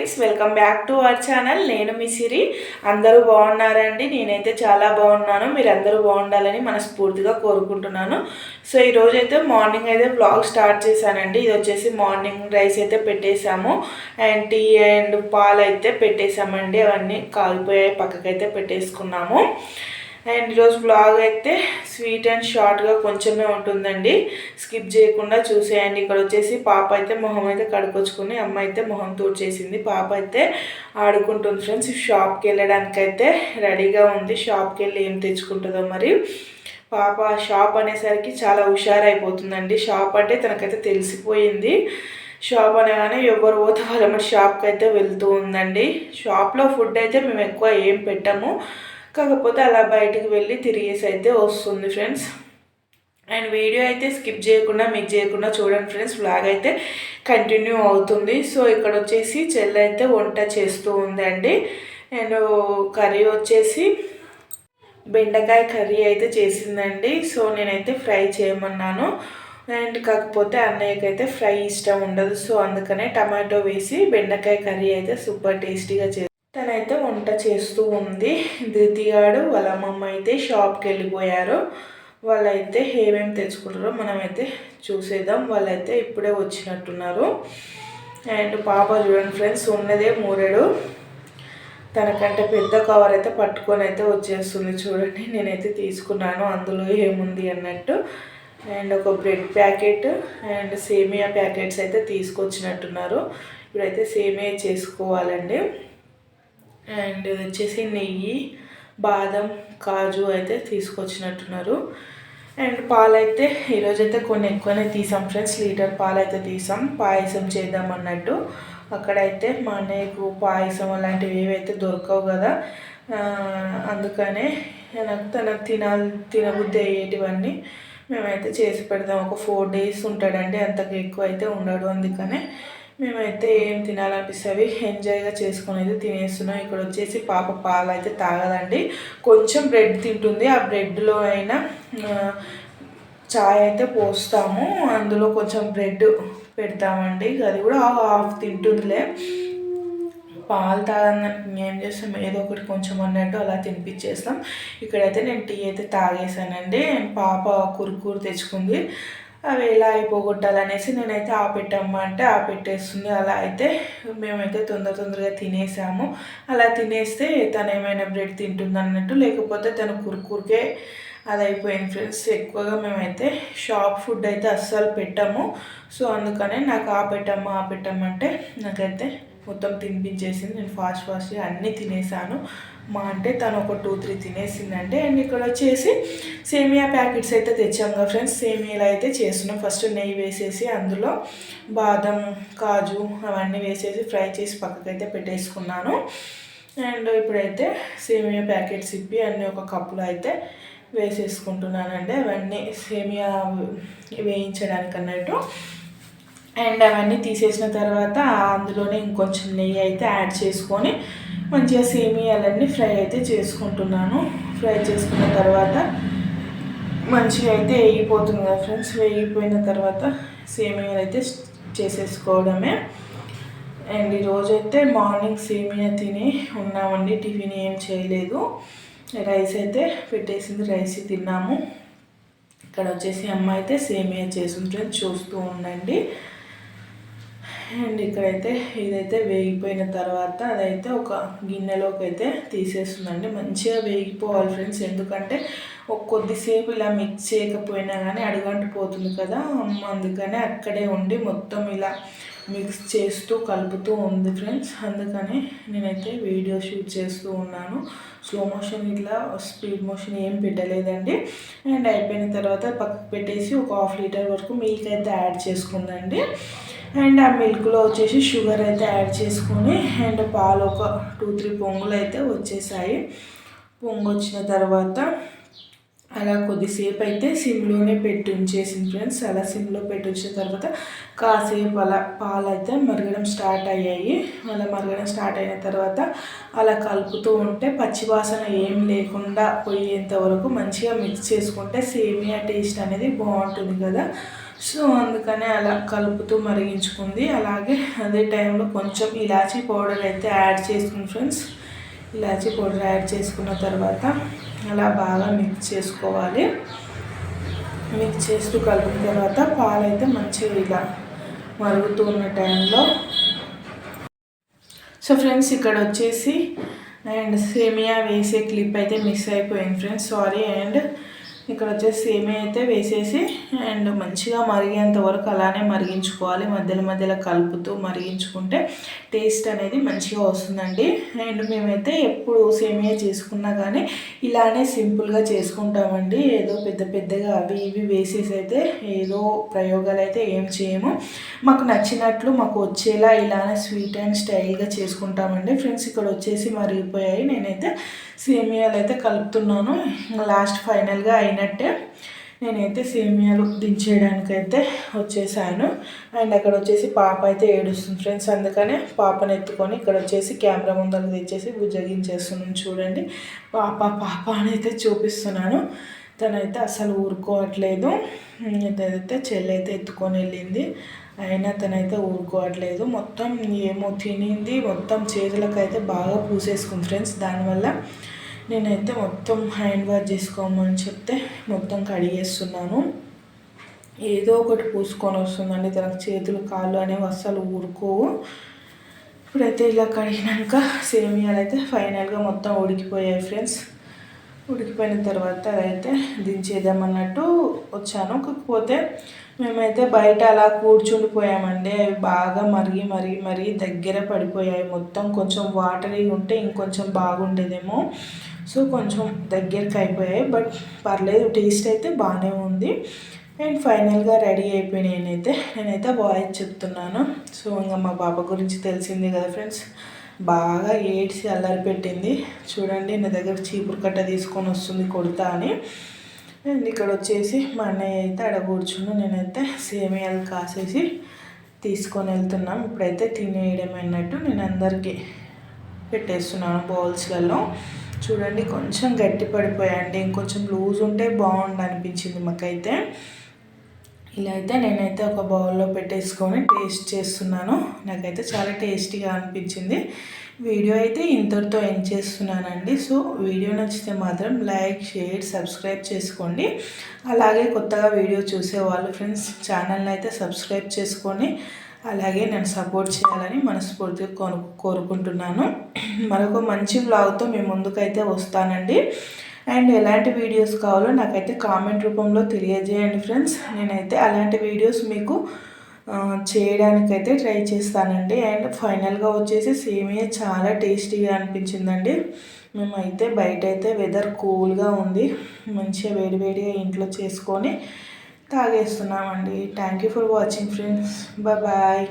Friends welcome back to our channel. నేను మీ సిరి. అందరూ బాగున్నారండి? నేనైతే చాలా బాగున్నాను. మీరు అందరూ బాగుండాలని మనస్ఫూర్తిగా కోరుకుంటున్నాను. సో ఈరోజు అయితే మార్నింగ్ అయితే బ్లాగ్ స్టార్ట్ చేశానండి. ఇది వచ్చేసి మార్నింగ్ రైస్ అయితే పెట్టేశాము. అండ్ టీ అండ్ పాలు అయితే పెట్టేశామండి. అవన్నీ కాలిపోయాయి పక్కకైతే పెట్టేసుకున్నాము. అండ్ ఈరోజు బ్లాగ్ అయితే స్వీట్ అండ్ షార్ట్గా కొంచెమే ఉంటుందండి. స్కిప్ చేయకుండా చూసేయండి. ఇక్కడ వచ్చేసి పాప అయితే మొహం అయితే కడుకొచ్చుకుని అమ్మ అయితే మొహం తూడ్చేసింది. పాప అయితే ఆడుకుంటుంది ఫ్రెండ్స్ షాప్కి వెళ్ళడానికైతే రెడీగా ఉంది. షాప్కి వెళ్ళి ఏం తెచ్చుకుంటుందో మరి. పాప షాప్ అనేసరికి చాలా హుషారైపోతుందండి. షాప్ అంటే తనకైతే తెలిసిపోయింది. షాప్ అనగానే ఎవరు పోతే వాళ్ళ మరి షాప్కి అయితే వెళ్తూ ఉందండి. షాప్లో ఫుడ్ అయితే మేము ఎక్కువ ఏం పెట్టాము. కాకపోతే అలా బయటకు వెళ్ళి తిరిగేసి అయితే వస్తుంది ఫ్రెండ్స్ అండ్ వీడియో అయితే స్కిప్ చేయకుండా మీకు చేయకుండా చూడండి ఫ్రెండ్స్ బ్లాగ్ అయితే కంటిన్యూ అవుతుంది. సో ఇక్కడ వచ్చేసి చెల్లి అయితే వంట చేస్తూ ఉందండి. అండ్ కర్రీ వచ్చేసి బెండకాయ కర్రీ అయితే చేసిందండి. సో నేనైతే ఫ్రై చేయమన్నాను. అండ్ కాకపోతే అన్నయ్యకి అయితే ఫ్రై ఇష్టం ఉండదు. సో అందుకనే టమాటో వేసి బెండకాయ కర్రీ అయితే సూపర్ టేస్టీగా చే తనైతే వంట చేస్తూ ఉంది. దితిగాడు వాళ్ళ అమ్మమ్మ అయితే షాప్కి వెళ్ళిపోయారు. వాళ్ళైతే ఏమేమి తెచ్చుకుంటారో మనమైతే చూసేద్దాం. వాళ్ళైతే ఇప్పుడే వచ్చినట్టున్నారు. అండ్ పాప చూడండి ఫ్రెండ్స్ ఉన్నదే మూరెడు తనకంటే పెద్ద కవర్ అయితే పట్టుకొని అయితే వచ్చేస్తుంది చూడండి. నేనైతే తీసుకున్నాను అందులో ఏముంది అన్నట్టు. అండ్ ఒక బ్రెడ్ ప్యాకెట్ అండ్ సేమియా ప్యాకెట్స్ అయితే తీసుకొచ్చినట్టున్నారు. ఇప్పుడైతే సేమియా చేసుకోవాలండి. అండ్ వచ్చేసి నెయ్యి బాదం కాజు అయితే తీసుకొచ్చినట్టున్నారు. అండ్ పాలైతే ఈరోజైతే కొన్ని ఎక్కువనే తీసాం ఫ్రెండ్స్ లీటర్ పాలు అయితే తీసాం పాయసం చేద్దాం అన్నట్టు. అక్కడైతే మా అన్నయ్యకు పాయసం అలాంటివి ఏవైతే దొరకవు కదా అందుకనే నాకు తనకు తినాలి తినబుద్ధి అయ్యేటివన్నీ మేమైతే చేసి పెడదాం. ఒక ఫోర్ డేస్ ఉంటాడండి అంతకు ఎక్కువ అయితే ఉండడు అందుకనే మేమైతే ఏం తినాలనిపిస్తుంది? ఎంజాయ్గా చేసుకుని అయితే తినేస్తున్నాం. ఇక్కడ వచ్చేసి పాప పాలు అయితే తాగదండి. కొంచెం బ్రెడ్ తింటుంది. ఆ బ్రెడ్లో అయినా చాయ్ అయితే పోస్తాము. అందులో కొంచెం బ్రెడ్ పెడతామండి. అది కూడా హాఫ్ తింటుందిలే. పాలు తాగడానికి ఏం చేస్తాం? ఏదో ఒకటి కొంచెం అన్నట్టు అలా తినిపించేస్తాం ఇక్కడైతే నేను టీ అయితే తాగేసానండి. పాప కురుకూరు తెచ్చుకుంది. అవి ఎలా అయిపోగొట్టాలనేసి నేనైతే ఆపెట్టమ్మా అంటే ఆపెట్టేస్తుంది. అలా అయితే మేమైతే తొందర తొందరగా తినేసాము. అలా తినేస్తే తను ఏమైనా బ్రెడ్ తింటుంది అన్నట్టు లేకపోతే తను కురుకురికే అది అయిపోయింది ఫ్రెండ్స్. ఎక్కువగా మేమైతే షాప్ ఫుడ్ అయితే అస్సలు పెట్టాము. సో అందుకనే నాకు ఆపెట్టమ్మ ఆపెట్టమ్మ అంటే నాకైతే మొత్తం తినిపించేసింది. నేను ఫాస్ట్ ఫాస్ట్గా అన్నీ తినేసాను. మా అంటే తను ఒక టూ త్రీ తినేసిందండి అండ్ ఇక్కడ వచ్చేసి సేమియా ప్యాకెట్స్ అయితే తెచ్చాం కదా ఫ్రెండ్స్. సేమియాలు అయితే చేస్తున్నాం. ఫస్ట్ నెయ్యి వేసేసి అందులో బాదం కాజు అవన్నీ వేసేసి ఫ్రై చేసి పక్కకైతే పెట్టేసుకున్నాను. అండ్ ఇప్పుడైతే సేమియా ప్యాకెట్స్ ఇప్పి అన్నీ ఒక కప్పులో అయితే వేసేసుకుంటున్నానండి. అవన్నీ సేమియా వేయించడానికి అన్నట్టు అండ్ అవన్నీ తీసేసిన తర్వాత అందులోనే ఇంకొంచెం నెయ్యి అయితే యాడ్ చేసుకొని మంచిగా సేమియాలన్నీ ఫ్రై అయితే చేసుకుంటున్నాను. ఫ్రై చేసుకున్న తర్వాత మంచిగా అయితే వేగిపోతుంది కదా ఫ్రెండ్స్ వేగిపోయిన తర్వాత సేమియాలు అయితే చేసేసుకోవడమే. అండ్ ఈరోజు అయితే మార్నింగ్ సేమియా తిని ఉన్నామండి టిఫిన్ ఏం చేయలేదు. రైస్ అయితే పెట్టేసింది రైస్ తిన్నాము. ఇక్కడ వచ్చేసి అమ్మ అయితే సేమియా చేసి ఫ్రెండ్స్ చూస్తూ ఉండండి. అండ్ ఇక్కడైతే ఇదైతే వేగిపోయిన తర్వాత అదైతే ఒక గిన్నెలోకి అయితే తీసేస్తుందండి. మంచిగా వేగిపోవాలి ఫ్రెండ్స్. ఎందుకంటే ఒక కొద్దిసేపు ఇలా మిక్స్ చేయకపోయినా కానీ అడుగంటిపోతుంది కదా. అందుకనే అక్కడే ఉండి మొత్తం ఇలా మిక్స్ చేస్తూ కలుపుతూ ఉంది ఫ్రెండ్స్. అందుకని నేనైతే వీడియో షూట్ చేస్తూ ఉన్నాను. స్లో మోషన్ ఇట్లా స్పీడ్ మోషన్ ఏం పెట్టలేదండి. అండ్ అయిపోయిన తర్వాత పక్కకు పెట్టేసి ఒక హాఫ్ లీటర్ వరకు మిల్క్ అయితే యాడ్ చేసుకుందండి. అండ్ ఆ మిల్క్లో వచ్చేసి షుగర్ అయితే యాడ్ చేసుకొని అండ్ పాలు ఒక టూ త్రీ పొంగులు అయితే వచ్చేసాయి. పొంగు వచ్చిన తర్వాత అలా కొద్దిసేపు అయితే సిమ్లోనే పెట్టి ఉంచేసింది ఫ్రెండ్స్. అలా సిమ్లో పెట్టి ఉంచిన తర్వాత కాసేపు అలా పాలు అయితే మరగడం స్టార్ట్ అయ్యాయి. అలా మరగడం స్టార్ట్ అయిన తర్వాత అలా కలుపుతూ ఉంటే పచ్చివాసన ఏం లేకుండా పోయేంత వరకు మంచిగా మిక్స్ చేసుకుంటే సేమియా టేస్ట్ అనేది బాగుంటుంది కదా. సో అందుకనే అలా కలుపుతూ మరిగించుకుంది. అలాగే అదే టైంలో కొంచెం ఇలాచీ పౌడర్ అయితే యాడ్ చేసుకుంది ఫ్రెండ్స్. ఇలాచీ పౌడర్ యాడ్ చేసుకున్న తర్వాత అలా బాగా మిక్స్ చేసుకోవాలి. మిక్స్ చేస్తూ కలిపిన తర్వాత పాలు అయితే మంచిగా ఇలా మరుగుతూ ఉన్న టైంలో. సో ఫ్రెండ్స్ ఇక్కడ వచ్చేసి అండ్ సేమియా వేసే క్లిప్ అయితే మిస్ అయిపోయింది ఫ్రెండ్స్. సారీ అండ్ ఇక్కడ వచ్చేసి సేమే అయితే వేసేసి అండ్ మంచిగా మరిగేంత వరకు అలానే మరిగించుకోవాలి. మధ్యలో మధ్యలో కలుపుతూ మరిగించుకుంటే టేస్ట్ అనేది మంచిగా వస్తుందండి. అండ్ మేమైతే ఎప్పుడు సేమియా చేసుకున్నా కానీ ఇలానే సింపుల్గా చేసుకుంటామండి. ఏదో పెద్ద పెద్దగా అవి ఇవి వేసేసి అయితే ఏదో ప్రయోగాలు అయితే ఏం చేయము. మాకు నచ్చినట్లు మాకు వచ్చేలా ఇలానే స్వీట్ అండ్ స్టైల్గా చేసుకుంటామండి. ఫ్రెండ్స్ ఇక్కడ వచ్చేసి మరిగిపోయాయి. నేనైతే సేమియాలు అయితే కలుపుతున్నాను. లాస్ట్ ఫైనల్గా అయినట్టు నేనైతే సేమియాలు దించేయడానికైతే వచ్చేసాను. అండ్ అక్కడ వచ్చేసి పాప అయితే ఏడుస్తుంది ఫ్రెండ్స్. అందుకనే పాపను ఎత్తుకొని ఇక్కడ వచ్చేసి కెమెరా ముందరకు తెచ్చేసి బుజ్జగించేస్తున్నాను చూడండి. పాప పాప అని అయితే చూపిస్తున్నాను. తనైతే అసలు ఊరుకోవట్లేదు. అయితే చెల్లి అయితే ఎత్తుకొని వెళ్ళింది. అయినా తనైతే ఊరుకోవట్లేదు. మొత్తం ఏమో తినింది. మొత్తం చేతులకు అయితే బాగా పూసేసుకుంది ఫ్రెండ్స్. దానివల్ల నేనైతే మొత్తం హ్యాండ్ వాష్ చేసుకోమని చెప్తే మొత్తం కడిగేస్తున్నాను. ఏదో ఒకటి పూసుకొని వస్తుందండి. తనకు చేతులు కాళ్ళు అనేవి అస్సలు ఊరుకోవు. ఇప్పుడైతే ఇలా కడిగినాక సేమియాలు అయితే ఫైనల్గా మొత్తం ఉడికిపోయాయి ఫ్రెండ్స్. ఉడికిపోయిన తర్వాత అదైతే దించేద్దామన్నట్టు వచ్చాను. కాకపోతే మేమైతే బయట అలా కూర్చుండిపోయామండి. అవి బాగా మరిగి మరిగి మరిగి దగ్గర పడిపోయాయి. మొత్తం కొంచెం వాటరీ ఉంటే ఇంకొంచెం బాగుండేదేమో. సో కొంచెం దగ్గరికి అయిపోయాయి. బట్ పర్లేదు టేస్ట్ అయితే బాగానే ఉంది. అండ్ ఫైనల్గా రెడీ అయిపోయినాయి నేనైతే. నేనైతే వాయిస్ చెప్తున్నాను. సో ఇంకా మా బాబా గురించి తెలిసింది కదా ఫ్రెండ్స్ బాగా ఏడ్చి అల్లరి పెట్టింది. చూడండి నా దగ్గర చీపురు కట్ట తీసుకొని వస్తుంది కొడతా అని. అండ్ ఇక్కడ వచ్చేసి మా అన్నయ్య అయితే అక్కడ కూర్చుని నేనైతే సేమియాలు కాసేసి తీసుకొని వెళ్తున్నాం. ఇప్పుడైతే తినేయడం అన్నట్టు నేను అందరికీ పెట్టేస్తున్నాను బౌల్స్లలో. చూడండి కొంచెం గట్టి పడిపోయాయండి. ఇంకొంచెం లూజ్ ఉంటే బాగుండు అనిపించింది మాకైతే. ఇలా అయితే నేనైతే ఒక బౌల్లో పెట్టేసుకొని టేస్ట్ చేస్తున్నాను. నాకైతే చాలా టేస్టీగా అనిపించింది. వీడియో అయితే ఇంతటితో ఎండ్ చేస్తున్నానండి. సో వీడియో నచ్చితే మాత్రం లైక్ షేర్ సబ్స్క్రైబ్ చేసుకోండి. అలాగే కొత్తగా వీడియో చూసేవాళ్ళు ఫ్రెండ్స్ ఛానల్ని అయితే సబ్స్క్రైబ్ చేసుకొని అలాగే నేను సపోర్ట్ చేయాలని మనస్ఫూర్తిగా కోరు కోరుకుంటున్నాను. మరొక మంచి బ్లాగ్తో మేము ముందుకైతే వస్తానండి. అండ్ ఎలాంటి వీడియోస్ కావాలో నాకైతే కామెంట్ రూపంలో తెలియజేయండి ఫ్రెండ్స్. నేనైతే అలాంటి వీడియోస్ మీకు చేయడానికైతే ట్రై చేస్తానండి. అండ్ ఫైనల్గా వచ్చేసి సేమియా చాలా టేస్టీగా అనిపించిందండి. మేమైతే బయట అయితే వెదర్ కూల్గా ఉంది. మంచిగా వేడివేడిగా ఇంట్లో చేసుకొని తాగేస్తున్నామండి. Thank you for watching friends. Bye.